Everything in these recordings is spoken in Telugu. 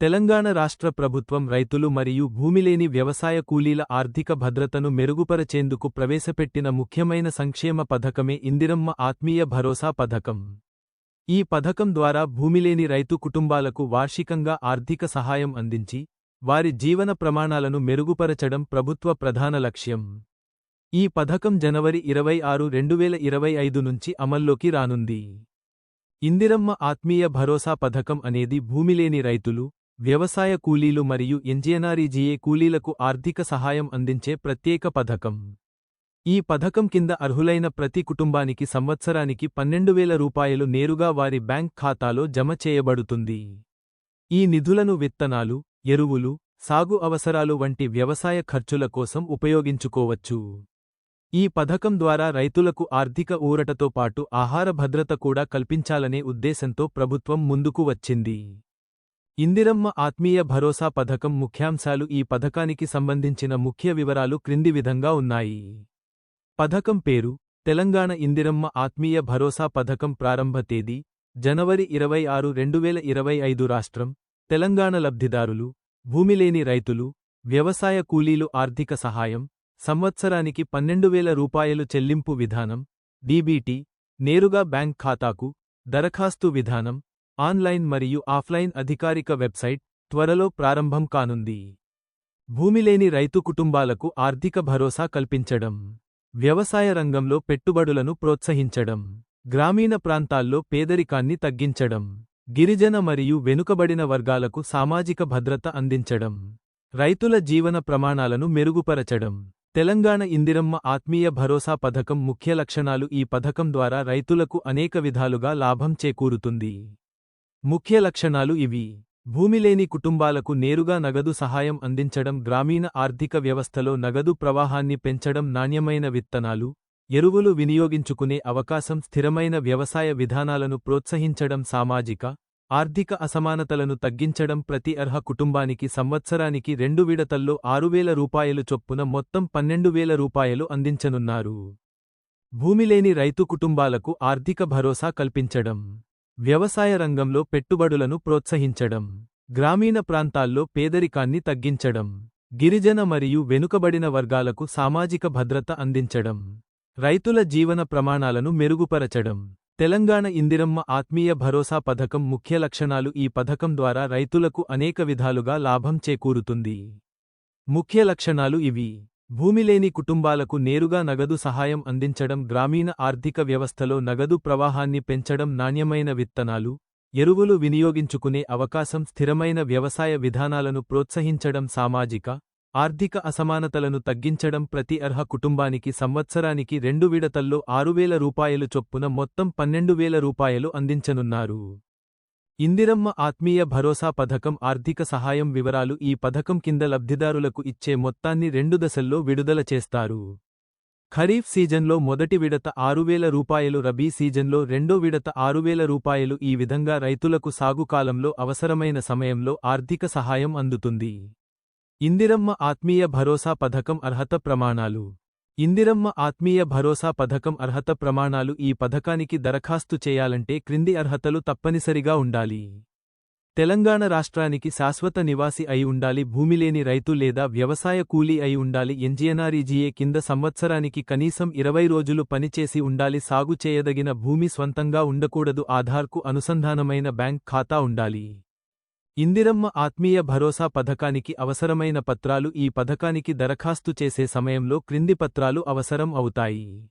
తెలంగాణ రాష్ట్ర ప్రభుత్వం రైతులు మరియు భూమిలేని వ్యవసాయ కూలీల ఆర్థిక భద్రతను మెరుగుపరచేందుకు ప్రవేశపెట్టిన ముఖ్యమైన సంక్షేమ పథకమే ఇందిరమ్మ ఆత్మీయ భరోసా పథకం. ఈ పథకం ద్వారా భూమిలేని రైతు కుటుంబాలకు వార్షికంగా ఆర్థిక సహాయం అందించి వారి జీవన ప్రమాణాలను మెరుగుపరచడం ప్రభుత్వ ప్రధాన లక్ష్యం. ఈ పథకం జనవరి ఇరవై ఆరు రెండు వేల ఇరవై ఐదు నుంచి అమల్లోకి రానుంది. ఇందిరమ్మ ఆత్మీయ భరోసా పథకం అనేది భూమిలేని రైతులు వ్యవసాయ కూలీలు మరియు ఎన్జిఎన్ఆర్ఈజీఏ కూలీలకు ఆర్థిక సహాయం అందించే ప్రత్యేక పథకం. ఈ పథకం కింద అర్హులైన ప్రతి కుటుంబానికి సంవత్సరానికి పన్నెండు వేల రూపాయలు నేరుగా వారి బ్యాంక్ ఖాతాలో జమ చేయబడుతుంది. ఈ నిధులను విత్తనాలు ఎరువులు సాగు అవసరాలు వంటి వ్యవసాయ ఖర్చుల కోసం ఉపయోగించుకోవచ్చు. ఈ పథకం ద్వారా రైతులకు ఆర్థిక ఊరటతో పాటు ఆహార భద్రత కూడా కల్పించాలనే ఉద్దేశంతో ప్రభుత్వం ముందుకు వచ్చింది. ఇందిరమ్మ ఆత్మీయ భరోసా పథకం ముఖ్యాంశాలు ఈ పథకానికి సంబంధించిన ముఖ్య వివరాలు క్రింది విధంగా ఉన్నాయి. పథకం పేరు తెలంగాణ ఇందిరమ్మ ఆత్మీయ భరోసా పథకం ప్రారంభ తేదీ జనవరి ఇరవై ఆరు రెండువేల ఇరవై ఐదు రాష్ట్రం తెలంగాణ లబ్ధిదారులు భూమిలేని రైతులు వ్యవసాయ కూలీలు ఆర్థిక సహాయం సంవత్సరానికి పన్నెండు వేల రూపాయలు చెల్లింపు విధానం డీబీటీ నేరుగా బ్యాంక్ ఖాతాకు దరఖాస్తు విధానం ఆన్లైన్ మరియు ఆఫ్లైన్ అధికారిక వెబ్సైట్ త్వరలో ప్రారంభం కానుంది. భూమిలేని రైతు కుటుంబాలకు ఆర్థిక భరోసా కల్పించడం వ్యవసాయ రంగంలో పెట్టుబడులను ప్రోత్సహించడం గ్రామీణ ప్రాంతాల్లో పేదరికాన్ని తగ్గించడం గిరిజన మరియు వెనుకబడిన వర్గాలకు సామాజిక భద్రత అందించడం రైతుల జీవన ప్రమాణాలను మెరుగుపరచడం తెలంగాణ ఇందిరమ్మ ఆత్మీయ భరోసా పథకం ముఖ్య లక్షణాలు ఈ పథకం ద్వారా రైతులకు అనేక విధాలుగా లాభం చేకూరుతుంది. ముఖ్య లక్షణాలు ఇవి. భూమిలేని కుటుంబాలకు నేరుగా నగదు సహాయం అందించడం గ్రామీణ ఆర్థిక వ్యవస్థలో నగదు ప్రవాహాన్ని పెంచడం నాణ్యమైన విత్తనాలు ఎరువులు వినియోగించుకునే అవకాశం స్థిరమైన వ్యవసాయ విధానాలను ప్రోత్సహించడం సామాజిక ఆర్థిక అసమానతలను తగ్గించడం ప్రతి అర్హ కుటుంబానికి సంవత్సరానికి రెండు విడతల్లో ఆరువేల రూపాయలు చొప్పున మొత్తం పన్నెండు వేల రూపాయలు అందించనున్నారు. భూమిలేని రైతు కుటుంబాలకు ఆర్థిక భరోసా కల్పించడం. వ్యవసాయ రంగంలో పెట్టుబడులను ప్రోత్సహించడం గ్రామీణ ప్రాంతాల్లో పేదరికాన్ని తగ్గించడం గిరిజన మరియు వెనుకబడిన వర్గాలకు సామాజిక భద్రత అందించడం రైతుల జీవన ప్రమాణాలను మెరుగుపరచడం. తెలంగాణ ఇందిరమ్మ ఆత్మీయ భరోసా పథకం ముఖ్య లక్షణాలు ఈ పథకం ద్వారా రైతులకు అనేక విధాలుగా లాభం చేకూరుతుంది. ముఖ్య లక్షణాలు ఇవి. భూమిలేని కుటుంబాలకు నేరుగా నగదు సహాయం అందించడం గ్రామీణ ఆర్థిక వ్యవస్థలో నగదు ప్రవాహాన్ని పెంచడం నాణ్యమైన విత్తనాలు ఎరువులు వినియోగించుకునే అవకాశం స్థిరమైన వ్యవసాయ విధానాలను ప్రోత్సహించడం సామాజిక ఆర్థిక అసమానతలను తగ్గించడం ప్రతి అర్హ కుటుంబానికి సంవత్సరానికి రెండు విడతల్లో ఆరువేల రూపాయలు చొప్పున మొత్తం పన్నెండు వేల రూపాయలు అందించనున్నారు. ఇందిరమ్మ ఆత్మీయ భరోసా పథకం ఆర్థిక సహాయం వివరాలు ఈ పథకం కింద లబ్ధిదారులకు ఇచ్చే మొత్తాన్ని రెండు దశల్లో విడుదల చేస్తారు. ఖరీఫ్ సీజన్లో మొదటి విడత ఆరువేల రూపాయలు రబీ సీజన్లో రెండో విడత ఆరువేల రూపాయలు. ఈ విధంగా రైతులకు సాగు కాలంలో అవసరమైన సమయంలో ఆర్థిక సహాయం అందుతుంది. ఇందిరమ్మ ఆత్మీయ భరోసా పథకం అర్హత ప్రమాణాలు ఇందిరమ్మ ఆత్మీయ భరోసా పథకం అర్హత ప్రమాణాలు ఈ పథకానికి దరఖాస్తు చేయాలంటే క్రింది అర్హతలు తప్పనిసరిగా ఉండాలి. తెలంగాణ రాష్ట్రానికి శాశ్వత నివాసి అయి ఉండాలి భూమిలేని రైతు లేదా వ్యవసాయ కూలీ అయి ఉండాలి ఎన్జిఎన్ఆర్ఈజీఏ కింద సంవత్సరానికి కనీసం ఇరవై రోజులు పనిచేసి ఉండాలి సాగు చేయదగిన భూమి స్వంతంగా ఉండకూడదు ఆధార్కు అనుసంధానమైన బ్యాంక్ ఖాతా ఉండాలి. ఇందిరమ్మ ఆత్మీయ భరోసా పథకానికి అవసరమైన పత్రాలు ఈ పథకానికి దరఖాస్తు చేసే సమయంలో క్రింది పత్రాలు అవసరం అవుతాయి.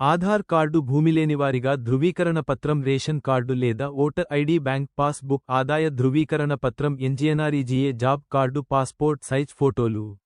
ఆధార్ కార్డు భూమిలేనివారిగా ధృవీకరణ పత్రం రేషన్ కార్డు లేదా ఓటర్ ఐడి బ్యాంక్ పాస్బుక్ ఆదాయ ధృవీకరణ పత్రం NGNREGA job card passport size ఫోటోలు.